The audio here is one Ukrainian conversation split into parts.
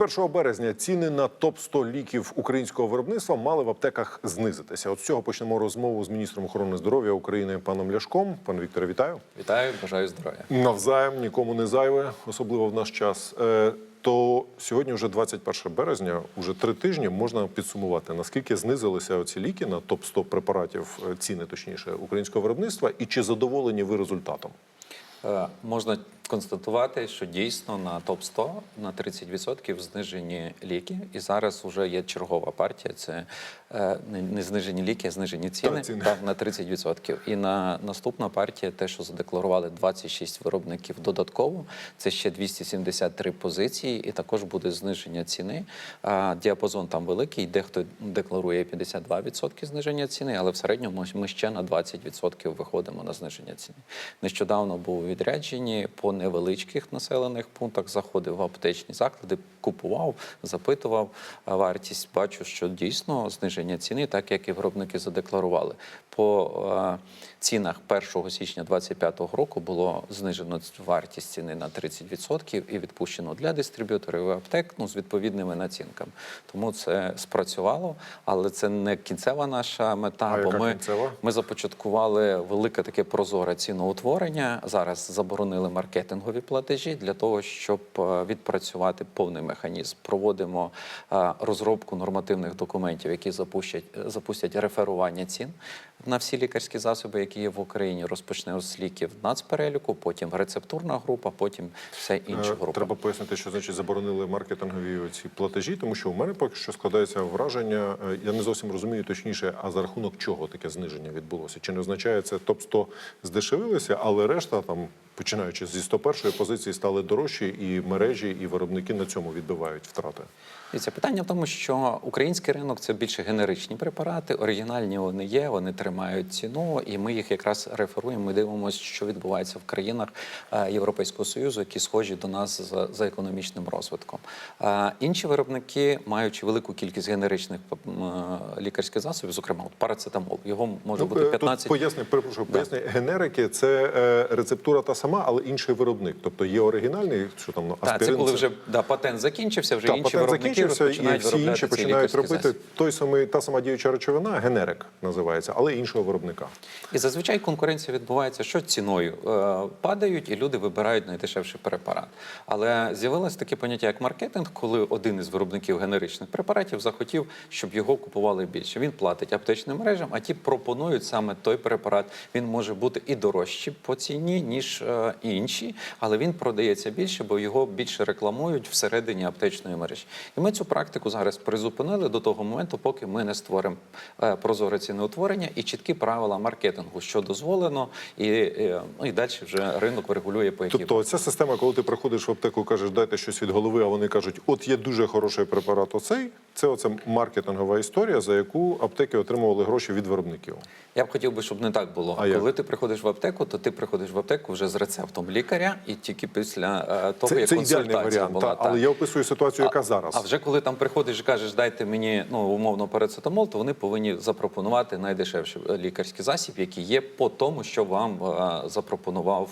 1 березня ціни на топ 100 ліків українського виробництва мали в аптеках знизитися. От з цього почнемо розмову з міністром охорони здоров'я України паном Ляшком. Пане Вікторе, вітаю. Вітаю, бажаю здоров'я. Навзаєм нікому не зайве, особливо в наш час. Е, То сьогодні вже 21 березня, уже три тижні можна підсумувати, наскільки знизилися оці ліки на топ 100 препаратів, е, ціни точніше українського виробництва, і чи задоволені ви результатом? Е, Можна констатувати, що дійсно на топ 100 на 30% знижені ліки, і зараз вже є чергова партія. Це е, не- знижені ліки, а знижені ціни, Так, ціни. На 30%. І на наступна партія, те, що задекларували 26 виробників додатково, це ще 273 позиції, і також буде зниження ціни. Діапазон там великий, дехто декларує 52% зниження ціни, але в середньому ми ще на 20% виходимо на зниження ціни. Нещодавно був у відрядженні по невеличких населених пунктах, заходив в аптечні заклади, купував, запитував вартість. Бачу, що дійсно зниження ціни, так як і виробники задекларували. По е, цінах 1 січня 2025 року було знижено вартість ціни на 30% і відпущено для дистриб'юторів і аптек ну, з відповідними націнками. Тому це спрацювало, але це не кінцева наша мета. А бо яка ми, кінцева? ми започаткували велике таке прозоре ціноутворення. Зараз заборонили маркетингові платежі для того, щоб е, відпрацювати повний механізм. Проводимо е, розробку нормативних документів, які запустять, запустять реферування цін на всі лікарські засоби, які є в Україні. Розпочнемо з ліків нацпереліку, потім рецептурна група, потім все Е, група. Треба пояснити, що значить заборонили маркетингові ці платежі, тому що у мене поки що складається враження. Я не зовсім розумію точніше, а за рахунок чого таке зниження відбулося? Чи не означає це топ 100 здешевилися, але решта там. Починаючи зі 101-ї позиції стали дорожчі, і мережі, і виробники на цьому відбивають втрати. І це питання в тому, що український ринок це більше генеричні препарати, оригінальні вони є, вони тримають ціну, і ми їх якраз реферуємо. Ми дивимося, що відбувається в країнах е, Європейського союзу, які схожі до нас за, за економічним розвитком. Е, Інші виробники, маючи велику кількість генеричних е, лікарських засобів, зокрема от парацетамол, його може бути е, 15 Тут поясни, перепрошую, поясни, генерики це рецептура та сама, але інший виробник. Тобто є оригінальний, що там ну, Так, це коли вже да, патент закінчився, вже Так, інші патент виробники закінчився, і всі виробляти інші починають робити той самий та сама діюча речовина, генерик називається, але іншого виробника. І зазвичай конкуренція відбувається, що ціною е, падають, і люди вибирають найдешевший препарат. Але з'явилось таке поняття, як маркетинг, коли один із виробників генеричних препаратів захотів, щоб його купували більше. Він платить аптечним мережам, а ті пропонують саме той препарат. Він може бути і дорожчий по ціні, ніж е, інші, але він продається більше, бо його більше рекламують всередині аптечної мережі. І ми цю практику зараз призупинили до того моменту, поки ми не створимо е, прозоре ціноутворення і чіткі правила маркетингу, що дозволено, і, е, ну, і далі вже ринок врегулює по якій Тобто, ця система, коли ти приходиш в аптеку, кажеш, дайте щось від голови, а вони кажуть, от є дуже хороший препарат. Оцей це оце маркетингова історія, за яку аптеки отримували гроші від виробників. Я б хотів би, щоб не так було. А як? Коли ти приходиш в аптеку, то ти приходиш в аптеку вже з рецептом лікаря, і тільки після е, того, Це, як це консультація варіант, була. та, але я описую ситуацію, яка А- зараз. А вже коли там приходиш і кажеш, дайте мені ну умовно парацетамол, то вони повинні запропонувати найдешевший е, лікарський засіб, який є по тому, що вам е, запропонував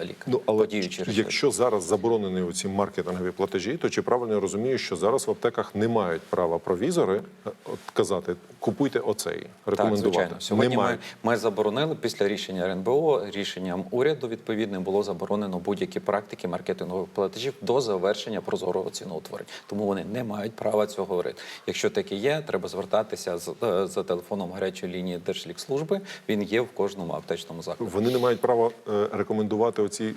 е, лікар. Ну, але по діючій рецепті. якщо зараз заборонені оці маркетингові платежі, то чи правильно я розумію, що зараз в аптеках не мають права провізори от казати купуйте оцей, Так, звичайно. Сьогодні ми, ми заборонили після рішення РНБО, рішенням уряду відповідним було заборонено будь-які практики маркетингових платежів до завершення прозорого ціноутворення. Тому вони не мають права цього говорити. Якщо таке є, треба звертатися з, е, за телефоном гарячої лінії Держлікслужби. Він є в кожному аптечному закладі. Вони не мають права е, рекомендувати оці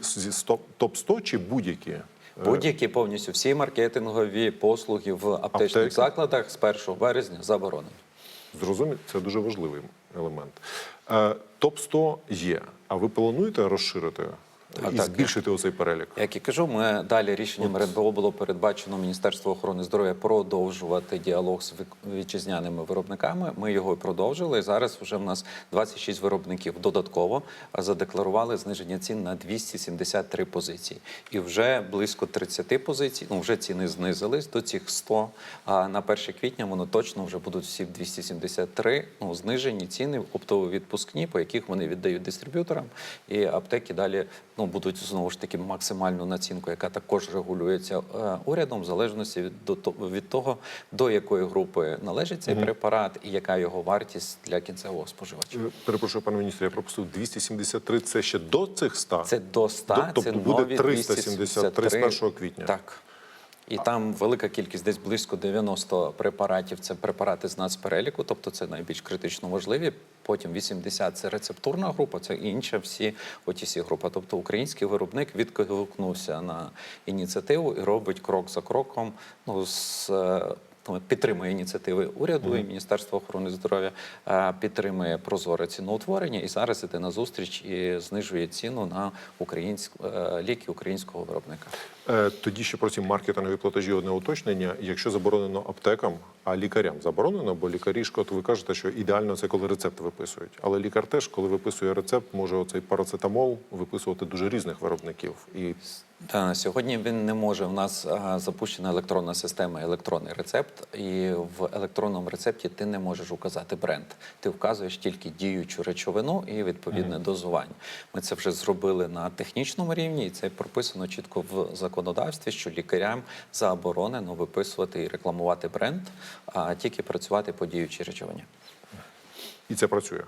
топ 100 чи будь-які. Е, Будь-які повністю всі маркетингові послуги в аптечних Аптеки. закладах з 1 березня заборонені. Зрозуміло, це дуже важливий елемент. Е, топ 100 є. А ви плануєте розширити Так, і так, збільшити оцей перелік? Як і кажу, ми далі рішенням РНБО було передбачено Міністерство охорони здоров'я продовжувати діалог з вітчизняними виробниками. Ми його продовжили. І зараз вже в нас 26 виробників додатково задекларували зниження цін на 273 позиції. І вже близько 30 позицій. Ну вже ціни знизились до цих 100. А на 1 квітня воно точно вже будуть всі 273 ну, знижені ціни оптово-відпускні, по яких вони віддають дистриб'юторам, і аптеки далі ну ну, будуть знову ж таки максимальну націнку, яка також регулюється е, урядом, в залежності від, до, то- від того, до якої групи належить цей препарат і яка його вартість для кінцевого споживача. Е, Перепрошую, пане міністре, я пропустив 273 це ще до цих 100? Це до 100, Тобто це буде нові 373 з 273. 1 квітня. Так. І там велика кількість, десь близько 90 препаратів. Це препарати з нацпереліку, тобто це найбільш критично важливі. Потім 80 – це рецептурна група, це інша всі otc група. Тобто український виробник відгукнувся на ініціативу і робить крок за кроком. Ну з е, підтримує ініціативи уряду і Міністерства охорони здоров'я, е, підтримує прозоре ціноутворення і зараз іде на зустріч і знижує ціну на українськ, е, ліки українського виробника. Е, Тоді ще про ці маркетингові платежі одне уточнення. Якщо заборонено аптекам, а лікарям заборонено, бо лікарі ж, от ви кажете, що ідеально це коли рецепт виписують. Але лікар теж, коли виписує рецепт, може оцей парацетамол виписувати дуже різних виробників. І Та, сьогодні він не може. У нас запущена електронна система, електронний рецепт, і в електронному рецепті ти не можеш указати бренд. Ти вказуєш тільки діючу речовину і відповідне дозування. Ми це вже зробили на технічному рівні, і це прописано чітко в законодавстві, що лікарям заборонено виписувати і рекламувати бренд, а тільки працювати по діючій речовині. і це працює.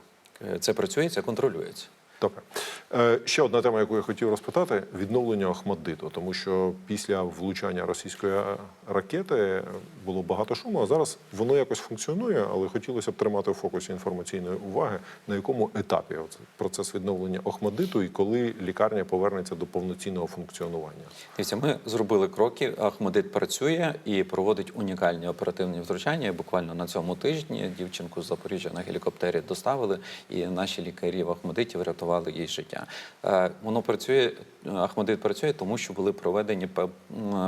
Е, Це працює, це контролюється. Добре. Е, ще одна тема, яку я хотів розпитати: відновлення Охмаддиту, тому що після влучання російської ракети було багато шуму. А зараз воно якось функціонує, але хотілося б тримати в фокусі інформаційної уваги, на якому етапі оце процес відновлення Охмаддиту і коли лікарня повернеться до повноцінного функціонування. Дивіться, ми зробили кроки. Ахмедит працює і проводить унікальні оперативні втручання. Буквально на цьому тижні дівчинку з Запоріжжя на гелікоптері доставили, і наші лікарі в Ахмедиті врятували їй життя. Е, Воно працює. Ахмедит працює, тому що були проведені пе-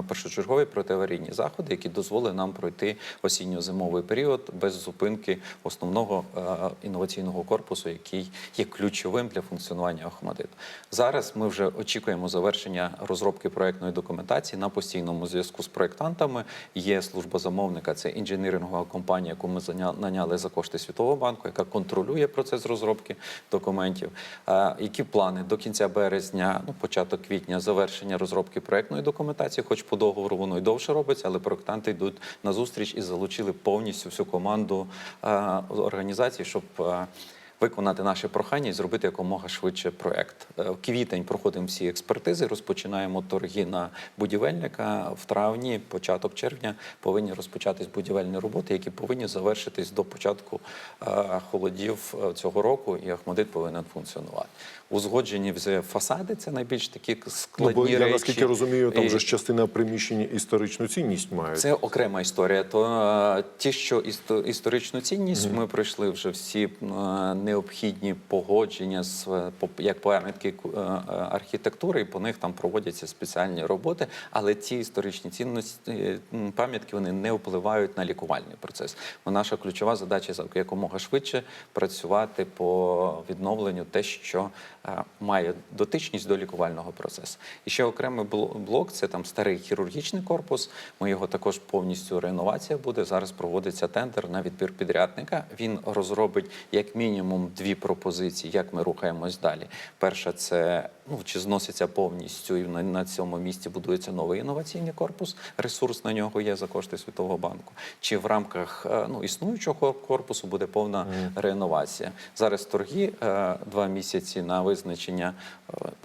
першочергові протиаварійні заходи, які дозволили нам пройти осінньо-зимовий період без зупинки основного е, інноваційного корпусу, який є ключовим для функціонування Ахмедиту. Зараз ми вже очікуємо завершення розробки проектної документації на постійному зв'язку з проектантами. Є служба замовника, це інженерингова компанія, яку ми наняли за кошти Світового банку, яка контролює процес розробки документів. Які плани до кінця березня, ну початок квітня, завершення розробки проектної документації, хоч по договору воно й довше робиться, але проектанти йдуть на зустріч і залучили повністю всю команду організацій, щоб. Виконати наше прохання і зробити якомога швидше проект. Е, В квітень проходимо всі експертизи, розпочинаємо торги на будівельника. В травні, початок червня, повинні розпочатись будівельні роботи, які повинні завершитись до початку е, холодів е, цього року, і Ахмадит повинен функціонувати. Узгоджені вже фасади це найбільш такі Ну, складні бо я наскільки розумію, там вже ж частина приміщень історичну цінність мають. це окрема історія. То е, ті, що істо- історичну цінність, ми пройшли вже всі е, необхідні погодження з е, як пам'ятки архітектури, і по них там проводяться спеціальні роботи. Але ці історичні цінності пам'ятки вони не впливають на лікувальний процес. Бо наша ключова задача за- якомога швидше працювати по відновленню те, що має дотичність до лікувального процесу. І ще окремий бло- блок це там старий хірургічний корпус. Ми його також повністю реновація буде. Зараз проводиться тендер на відбір підрядника. Він розробить як мінімум дві пропозиції, як ми рухаємось далі. Перша це ну чи зноситься повністю, і на, цьому місці будується новий інноваційний корпус. Ресурс на нього є за кошти Світового банку. Чи в рамках е, ну існуючого корпусу буде повна реновація? Зараз торги е, два місяці на визначення,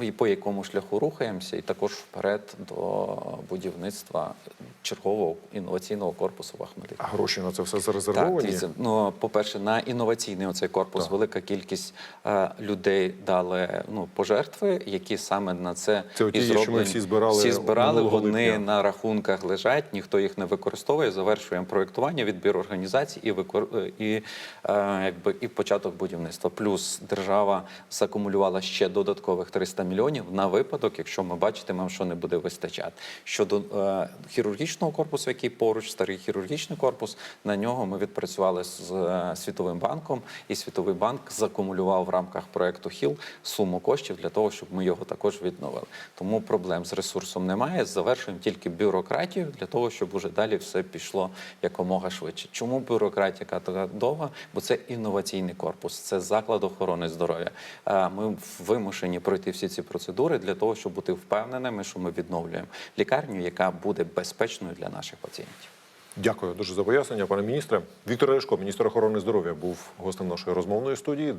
е, по якому шляху рухаємося, і також вперед до будівництва чергового інноваційного корпусу в. А гроші на це все Так, зарезервовані. дивіться, ну, по-перше, на інноваційний оцей корпус Так. велика кількість е, людей дали ну, пожертви, які саме на це Це і що ми всі збирали Всі збирали, вони липня. на рахунках лежать, ніхто їх не використовує. Завершуємо проєктування, відбір організацій і, викор... і, е, якби, і початок будівництва. Плюс держава закумулювала ще додаткових 300 мільйонів на випадок, якщо ми бачитимемо, що не буде вистачати. Щодо е, хірургічного корпусу, який поруч, старий хірургічний корпус, на нього ми відпрацювали з е, Світовим банком, і Світовий банк закумулював в рамках проекту ХІЛ суму коштів для того, щоб ми його також відновили. Тому проблем з ресурсом немає. Завершуємо тільки бюрократію для того, щоб уже далі все пішло якомога швидше. Чому бюрократія така довга? Бо це інноваційний корпус, це заклад охорони здоров'я. Е, Ми вимушені пройти всі ці процедури для того, щоб бути впевненими, що ми відновлюємо лікарню, яка буде безпечною для наших пацієнтів. Дякую дуже за пояснення, пане міністре. Віктор Решко, міністр охорони здоров'я, був гостем нашої розмовної студії.